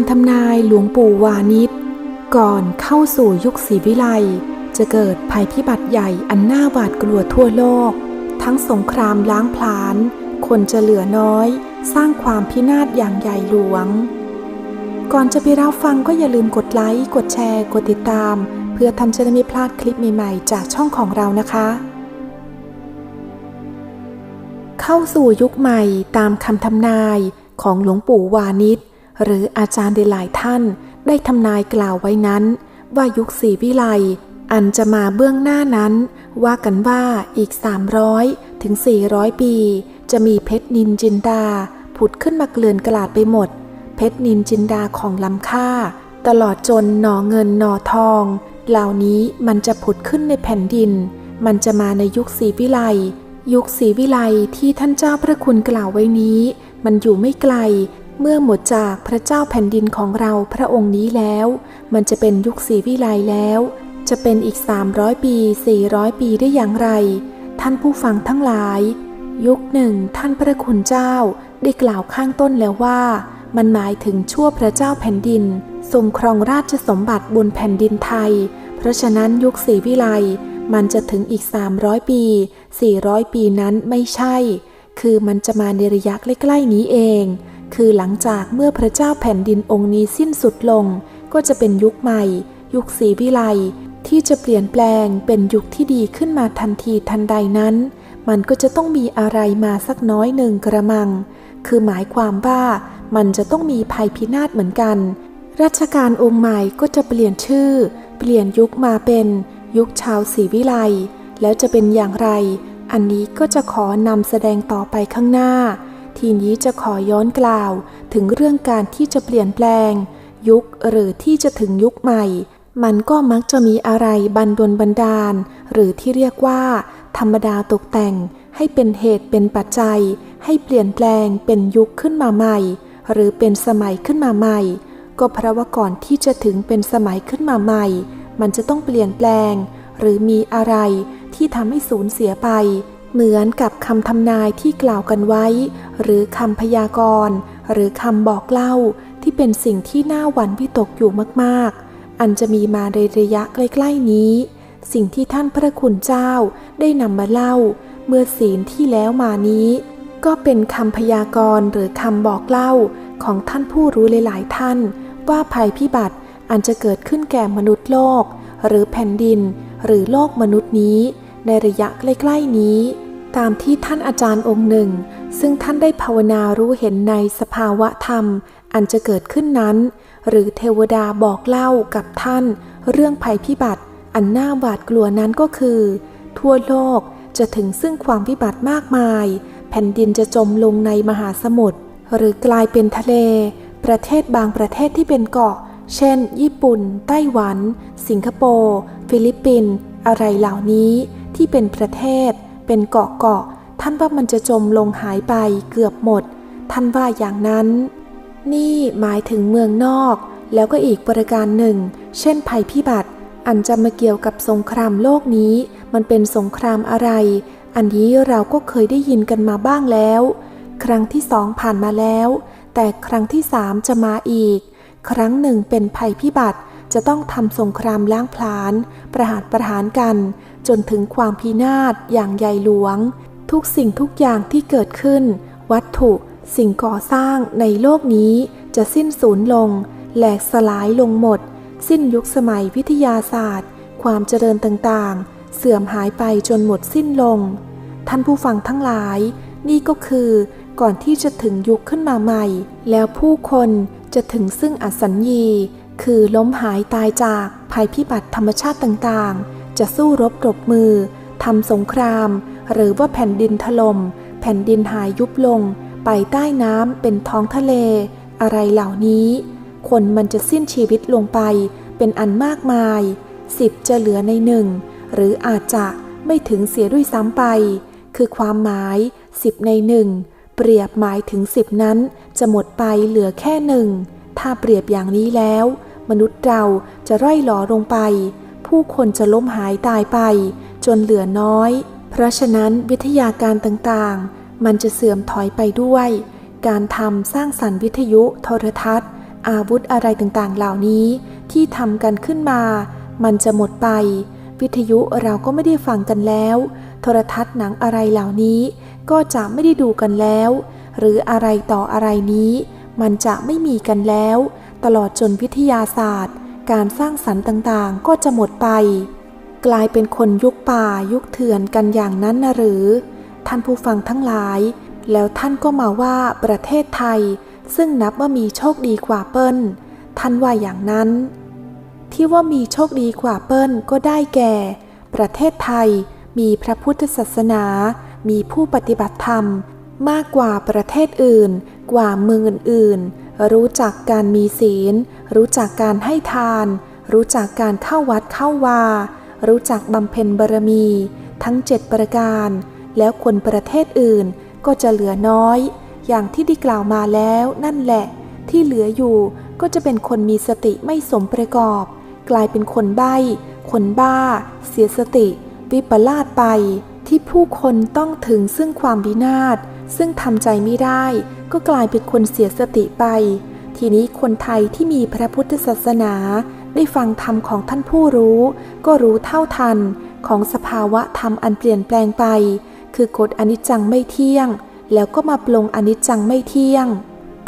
ำทำนายหลวงปู่วานิชก่อนเข้าสู่ยุคศรีวิไลจะเกิดภัยพิบัติใหญ่อันน่าหวาดกลัวทั่วโลก ทั้งสงครามล้างผลาญคนจะเหลือน้อย สร้างความพินาศอย่างใหญ่หลวง ก่อนจะไปรับฟังก็อย่าลืมกดไลค์ กดแชร์ กดติดตาม เพื่อท่านจะได้ไม่พลาดคลิปใหม่ๆ จากช่องของเรานะคะ เข้าสู่ยุคใหม่ตามคำทำนายของหลวงปู่วานิช หรืออาจารย์หลายท่านได้ทำนายกล่าวไว้นั้น ว่ายุคสีวิไลอันจะมาเบื้องหน้านั้น ว่ากันว่าอีก 300 ถึง 400 ปี จะมีเพชรนินจินดา ผุดขึ้นมาเกลื่อนกลาดไปหมด เพชรนินจินดาของล้ำค่า ตลอดจนหนอเงินหนอทอง เหล่านี้มันจะผุดขึ้นในแผ่นดิน มันจะมาในยุคสีวิไลยุคสีวิไลที่ท่านเจ้าพระคุณกล่าวไว้นี้ มันอยู่ไม่ไกล เมื่อหมดจากพระเจ้าแผ่นดินของเราพระองค์นี้แล้ว มันจะเป็นยุคสีวิไลแล้ว จะเป็นอีก 300 ปี 400 ปีได้อย่างไร ท่านผู้ฟังทั้งหลาย ยุคหนึ่งท่านพระคุณเจ้าได้กล่าวข้างต้นแล้วว่า มันหมายถึงชั่วพระเจ้าแผ่นดิน ทรงครองราชสมบัติบนแผ่นดินไทย เพราะฉะนั้นยุคสีวิไลมันจะถึงอีก 300 ปี 400 ปีนั้นไม่ใช่ คือมันจะมาในระยะใกล้ๆนี้เอง คือหลังจากเมื่อพระเจ้าแผ่นดินองค์นี้สิ้นสุดลง ก็จะเป็นยุคใหม่ ยุคสีวิไลที่จะเปลี่ยนแปลงเป็นยุคที่ดีขึ้นมาทันทีทันใดนั้น มันก็จะต้องมีอะไรมาสักน้อยหนึ่งกระมัง คือหมายความว่ามันจะต้องมีภัยพินาศเหมือนกัน รัชกาลองค์ใหม่ก็จะเปลี่ยนชื่อ เปลี่ยนยุคมาเป็นยุคชาวสีวิไลแล้วจะเป็นอย่างไร อันนี้ก็จะขอนำแสดงต่อไปข้างหน้า ทีนี้จะขอย้อนกล่าวถึงเรื่องการที่จะเปลี่ยนแปลง ยุคหรือที่จะถึงยุคใหม่ มันก็มักจะมีอะไรบันดลบันดาล หรือที่เรียกว่า ธรรมดาตกแต่ง ให้เป็นเหตุเป็นปัจจัย ให้เปลี่ยนแปลงเป็นยุคขึ้นมาใหม่ หรือเป็นสมัยขึ้นมาใหม่ ก็เพราะว่าก่อนที่จะถึงเป็นสมัยขึ้นมาใหม่ มันจะต้องเปลี่ยนแปลง หรือมีอะไรที่ทำให้สูญเสียไป เหมือนกับคำทำนายที่กล่าวกันไว้ หรือคำพยากรณ์ หรือคำบอกเล่าที่เป็นสิ่งที่น่าหวั่นวิตกอยู่มากๆ อันจะมีมาในระยะใกล้ๆนี้ สิ่งที่ท่านพระคุณเจ้าได้นำมาเล่า เมื่อศีลที่แล้วมานี้ ก็เป็นคำพยากรณ์หรือคำบอกเล่าของท่านผู้รู้หลายๆท่าน ว่าภัยพิบัติอันจะเกิดขึ้นแก่มนุษย์โลก หรือแผ่นดิน หรือโลกมนุษย์นี้ ในระยะใกล้ๆนี้ ตามที่ท่านอาจารย์องค์หนึ่ง ซึ่งท่านได้ภาวนารู้เห็นในสภาวะธรรม อันจะเกิดขึ้นนั้น หรือเทวดาบอกเล่ากับท่าน เรื่องภัยพิบัติ อันน่าหวาดกลัวนั้นก็คือ ทั่วโลกจะถึงซึ่งความพิบัติมากมาย แผ่นดินจะจมลงในมหาสมุทรหรือกลายเป็นทะเล ประเทศบางประเทศที่เป็นเกาะ เช่น ญี่ปุ่น ไต้หวัน สิงคโปร์ ฟิลิปปินส์อะไรเหล่านี้ที่เป็นประเทศ เป็นเกาะเกาะ ท่านว่ามันจะจมลงหายไปเกือบหมด ท่านว่าอย่างนั้น นี่หมายถึงเมืองนอก แล้วก็อีกประการหนึ่ง เช่นภัยพิบัติ อันจะมาเกี่ยวกับสงครามโลกนี้ มันเป็นสงครามอะไร อันนี้เราก็เคยได้ยินกันมาบ้างแล้ว ครั้งที่สองผ่านมาแล้ว แต่ครั้งที่สามจะมาอีก ครั้งหนึ่งเป็นภัยพิบัติจะต้องทำสงครามล้างผลาญประหารประหารกัน จนถึงความพินาศอย่างใหญ่หลวง ทุกสิ่งทุกอย่างที่เกิดขึ้น วัตถุสิ่งก่อสร้างในโลกนี้จะสิ้นสูญลง แหลกสลายลงหมด สิ้นยุคสมัยวิทยาศาสตร์ ความเจริญต่างๆ เสื่อมหายไปจนหมดสิ้นลง ท่านผู้ฟังทั้งหลาย นี่ก็คือก่อนที่จะถึงยุคขึ้นมาใหม่ แล้วผู้คนจะถึงซึ่งอสัญญี คือล้มหายตายจากภัยพิบัติธรรมชาติต่างๆ จะสู้รบรบมือทำสงคราม หรือว่าแผ่นดินถลม่มแผ่นดินหายยุบลง ไปใต้น้ำเป็นท้องทะเล อะไรเหล่านี้ คนมันจะสิ้นชีวิตลงไป เป็นอันมากมายสิบจะเหลือในหนึ่งหรืออาจจะไม่ถึงเสียด้วยซ้ำไป คือความหมายสิบในหนึ่งเปรียบหมายถึงสิบนั้น จะหมดไปเหลือแค่หนึ่งถ้าเปรียบอย่างนี้แล้ว มนุษย์เราจะร่อยหลอลงไป ผู้คนจะล้มหายตายไป จนเหลือน้อย เพราะฉะนั้นวิทยาการต่างๆ มันจะเสื่อมถอยไปด้วย การทำสร้างสรรค์วิทยุ โทรทัศน์ อาวุธอะไรต่างๆ เหล่านี้ที่ทำกันขึ้นมา มันจะหมดไป วิทยุเราก็ไม่ได้ฟังกันแล้ว โทรทัศน์หนังอะไรเหล่านี้ ก็จะไม่ได้ดูกันแล้ว หรืออะไรต่ออะไรนี้ มันจะไม่มีกันแล้ว ตลอดจนวิทยาศาสตร์ การสร้างสรรค์ต่างๆ ก็จะหมดไป กลายเป็นคนยุคป่ายุคเถื่อนกันอย่างนั้นนะหรือ ท่านผู้ฟังทั้งหลาย แล้วท่านก็มาว่าประเทศไทย ซึ่งนับว่ามีโชคดีกว่าเปิ้ล ท่านว่าอย่างนั้น ที่ว่ามีโชคดีกว่าเปิ้ลก็ได้แก่ ประเทศไทยมีพระพุทธศาสนา มีผู้ปฏิบัติธรรม มากกว่าประเทศอื่น กว่าเมืองอื่นๆรู้จักการมีศีล รู้จักการให้ทาน รู้จักการเข้าวัดเข้าวา รู้จักบำเพ็ญบารมี ทั้งเจ็ดประการ แล้วคนประเทศอื่นก็จะเหลือน้อย อย่างที่ได้กล่าวมาแล้วนั่นแหละ ที่เหลืออยู่ก็จะเป็นคนมีสติไม่สมประกอบ กลายเป็นคนใบ้คนบ้า เสียสติ วิปลาสไป ที่ผู้คนต้องถึงซึ่งความวินาศซึ่งทำใจไม่ได้ ก็กลายเป็นคนเสียสติไป ทีนี้คนไทยที่มีพระพุทธศาสนา ได้ฟังธรรมของท่านผู้รู้ ก็รู้เท่าทันของสภาวะธรรมอันเปลี่ยนแปลงไป คือกฎอนิจจังไม่เที่ยง แล้วก็มาปลงอนิจจังไม่เที่ยง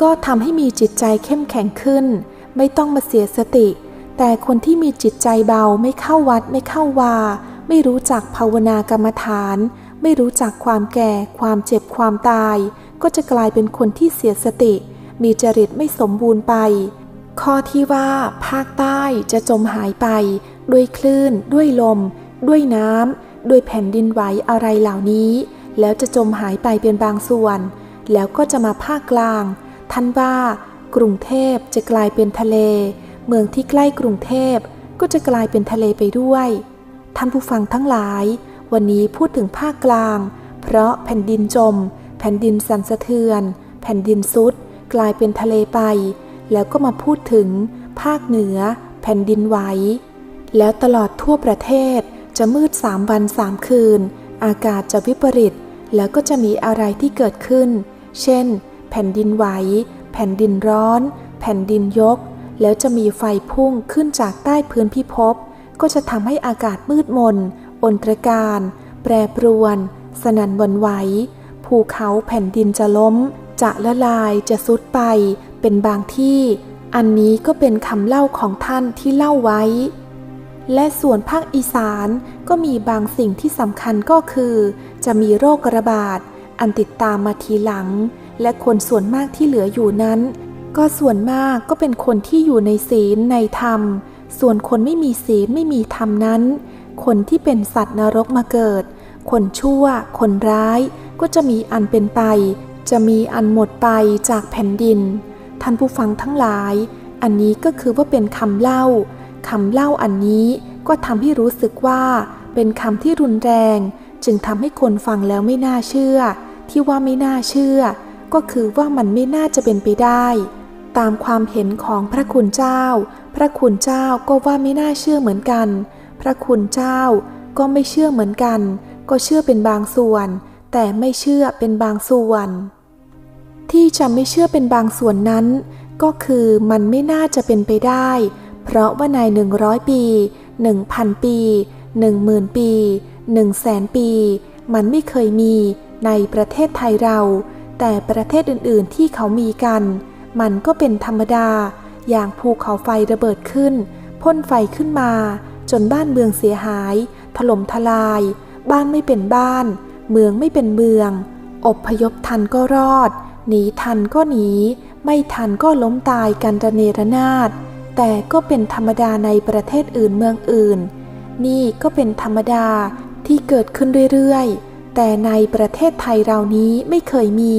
ก็ทำให้มีจิตใจเข้มแข็งขึ้น ไม่ต้องมาเสียสติ แต่คนที่มีจิตใจเบาไม่เข้าวัดไม่เข้าวา ไม่รู้จักภาวนากรรมฐาน ไม่รู้จักความแก่ ความเจ็บความตาย ก็จะกลายเป็นคนที่เสียสติ มีจริตไม่สมบูรณ์ไป ข้อที่ว่าภาคใต้จะจมหายไป ด้วยคลื่น ด้วยลม ด้วยน้ำด้วยแผ่นดินไหวอะไรเหล่านี้ แล้วจะจมหายไปเป็นบางส่วน แล้วก็จะมาภาคกลาง ท่านว่ากรุงเทพจะกลายเป็นทะเล เมืองที่ใกล้กรุงเทพก็จะกลายเป็นทะเลไปด้วย ท่านผู้ฟังทั้งหลาย วันนี้พูดถึงภาคกลาง เพราะแผ่นดินจม แผ่นดินสั่นสะเทือน แผ่นดินซุด กลายเป็นทะเลไป แล้วก็มาพูดถึง ภาคเหนือ แผ่นดินไหว แล้วตลอดทั่วประเทศจะมืดสามวันสามคืน อากาศจะวิปริต แล้วก็จะมีอะไรที่เกิดขึ้น เช่น แผ่นดินไหว แผ่นดินร้อน แผ่นดินยก แล้วจะมีไฟพุ่งขึ้นจากใต้พื้นพิภพ ก็จะทำให้อากาศมืดมนอนตรการ แปรปรวน สนันวันไหว ภูเขาแผ่นดินจะล้ม จะละลายจะสุดไป เป็นบางที่อันนี้ก็เป็นคำเล่าของท่านที่เล่าไว้ และส่วนภาคอีสานก็มีบางสิ่งที่สำคัญก็คือ จะมีโรคระบาด อันติดตามมาทีหลัง และคนส่วนมากที่เหลืออยู่นั้น ก็ส่วนมากก็เป็นคนที่อยู่ในศีลในธรรม ส่วนคนไม่มีศีลไม่มีธรรมนั้น คนที่เป็นสัตว์นรกมาเกิด คนชั่ว คนร้าย ก็จะมีอันเป็นไป จะมีอันหมดไปจากแผ่นดิน ท่านผู้ฟังทั้งหลาย อันนี้ก็คือว่าเป็นคำเล่าคำเล่าอันนี้ก็ทำให้รู้สึกว่า เป็นคำที่รุนแรง จึงทำให้คนฟังแล้วไม่น่าเชื่อ ที่ว่าไม่น่าเชื่อ ก็คือว่ามันไม่น่าจะเป็นไปได้ ตามความเห็นของพระคุณเจ้า พระคุณเจ้าก็ว่าไม่น่าเชื่อเหมือนกัน พระคุณเจ้าก็ไม่เชื่อเหมือนกัน ก็เชื่อเป็นบางส่วน แต่ไม่เชื่อเป็นบางส่วน ที่จะไม่เชื่อเป็นบางส่วนนั้น ก็คือมันไม่น่าจะเป็นไปได้ เพราะว่าในหนึ่งร้อยปีหนึ่งพันปีหนึ่งหมื่นปีหนึ่งแสนปี มันไม่เคยมีในประเทศไทยเรา แต่ประเทศอื่นๆที่เขามีกัน มันก็เป็นธรรมดา อย่างภูเขาไฟระเบิดขึ้น พ่นไฟขึ้นมา จนบ้านเมืองเสียหาย ถล่มทลาย บ้านไม่เป็นบ้าน เมืองไม่เป็นเมือง อบพยพทันก็รอด หนีทันก็หนี ไม่ทันก็ล้มตายกันระเนระนาด แต่ก็เป็นธรรมดาในประเทศอื่นเมืองอื่น นี่ก็เป็นธรรมดาที่เกิดขึ้นเรื่อยๆ แต่ในประเทศไทยเรานี้ไม่เคยมี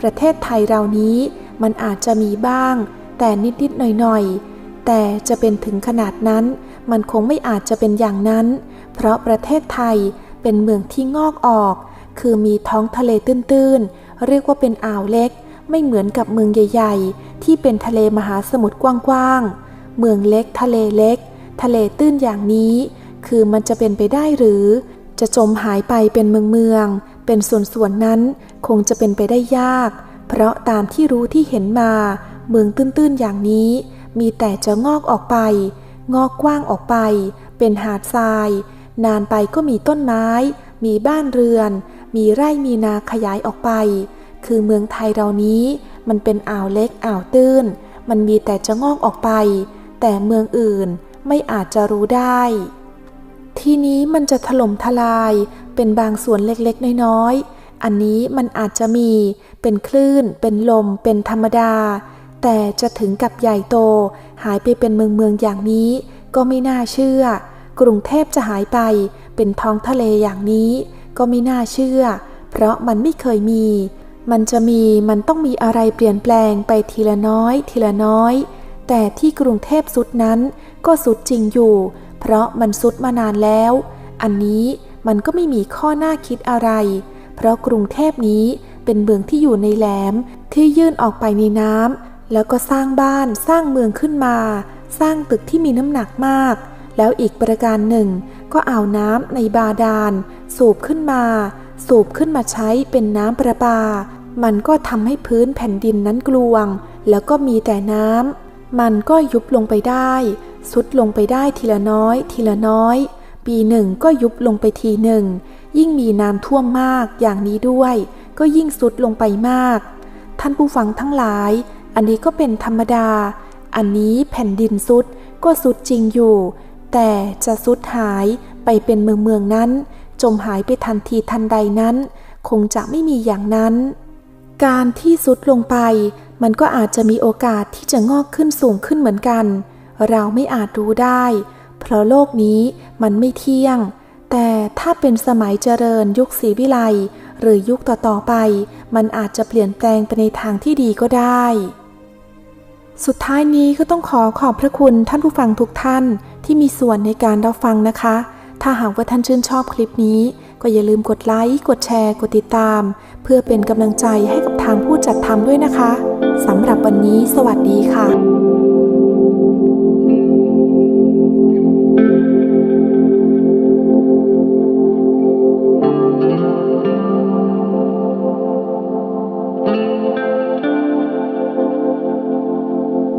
ประเทศไทยเรานี้มันอาจจะมีบ้าง แต่นิดๆหน่อยๆ แต่จะเป็นถึงขนาดนั้น มันคงไม่อาจจะเป็นอย่างนั้น เพราะประเทศไทยเป็นเมืองที่งอกออก คือมีท้องทะเลตื้นๆ เรียกว่าเป็นอ่าวเล็ก ไม่เหมือนกับเมืองใหญ่ ๆ ที่เป็นทะเลมหาสมุทรกว้างๆ เมืองเล็กทะเลเล็ก ทะเลตื้นอย่างนี้ คือมันจะเป็นไปได้หรือ จะจมหายไปเป็นเมืองเมือง เป็นส่วนๆนั้นคงจะเป็นไปได้ยาก เพราะตามที่รู้ที่เห็นมา เมืองตื้นๆอย่างนี้ มีแต่จะงอกออกไป งอกกว้างออกไป เป็นหาดทราย นานไปก็มีต้นไม้ มีบ้านเรือน มีไร่มีนาขยายออกไป คือเมืองไทยเรานี้ มันเป็นอ่าวเล็กอ่าวตื้น มันมีแต่จะงอกออกไป แต่เมืองอื่นไม่อาจจะรู้ได้ ทีนี้มันจะถล่มทลายเป็นบางส่วนเล็กๆ น้อยๆ อันนี้มันอาจจะมีเป็นคลื่น เป็นลม เป็นธรรมดา แต่จะถึงกับใหญ่โต หายไปเป็นเมืองเมืองอย่างนี้ ก็ไม่น่าเชื่อ กรุงเทพจะหายไปเป็นท้องทะเลอย่างนี้ ก็ไม่น่าเชื่อ เพราะมันไม่เคยมี มันจะมีมันต้องมีอะไรเปลี่ยนแปลงไปทีละน้อยทีละน้อย แต่ที่กรุงเทพสุดนั้นก็สุดจริงอยู่ เพราะมันสุดมานานแล้ว อันนี้มันก็ไม่มีข้อน่าคิดอะไร เพราะกรุงเทพนี้เป็นเมืองที่อยู่ในแหลมที่ยื่นออกไปในน้ำแล้วก็สร้างบ้านสร้างเมืองขึ้นมา สร้างตึกที่มีน้ำหนักมาก แล้วอีกประการหนึ่ง ก็เอาน้ำในบาดาล สูบขึ้นมา สูบขึ้นมาใช้เป็นน้ำประปา มันก็ทำให้พื้นแผ่นดินนั้นกลวง แล้วก็มีแต่น้ำมันก็ยุบลงไปได้ สุดลงไปได้ทีละน้อย ทีละน้อย ปีหนึ่งก็ยุบลงไปทีหนึ่ง ยิ่งมีน้ำท่วมมากอย่างนี้ด้วย ก็ยิ่งสุดลงไปมาก ท่านผู้ฟังทั้งหลาย อันนี้ก็เป็นธรรมดา อันนี้แผ่นดินสุดก็สุดจริงอยู่ แต่จะสุดหายไปเป็นเมืองเมืองนั้น จมหายไปทันทีทันใดนั้น คงจะไม่มีอย่างนั้น การที่สุดลงไป มันก็อาจจะมีโอกาสที่จะงอกขึ้นสูงขึ้นเหมือนกัน เราไม่อาจรู้ได้ เพราะโลกนี้มันไม่เที่ยง แต่ถ้าเป็นสมัยเจริญยุคศรีวิไลหรือยุคต่อๆไป มันอาจจะเปลี่ยนแปลงไปในทางที่ดีก็ได้ สุดท้ายนี้ก็ต้องขอขอบพระคุณท่านผู้ฟังทุกท่าน ที่มีส่วนในการรับฟังนะคะ ถ้าหากว่าท่านชื่นชอบคลิปนี้ ก็อย่าลืมกดไลค์กดแชร์ กดติดตาม เพื่อเป็นกำลังใจให้กับทางผู้จัดทำด้วยนะคะสำหรับวันนี้ สวัสดีค่ะ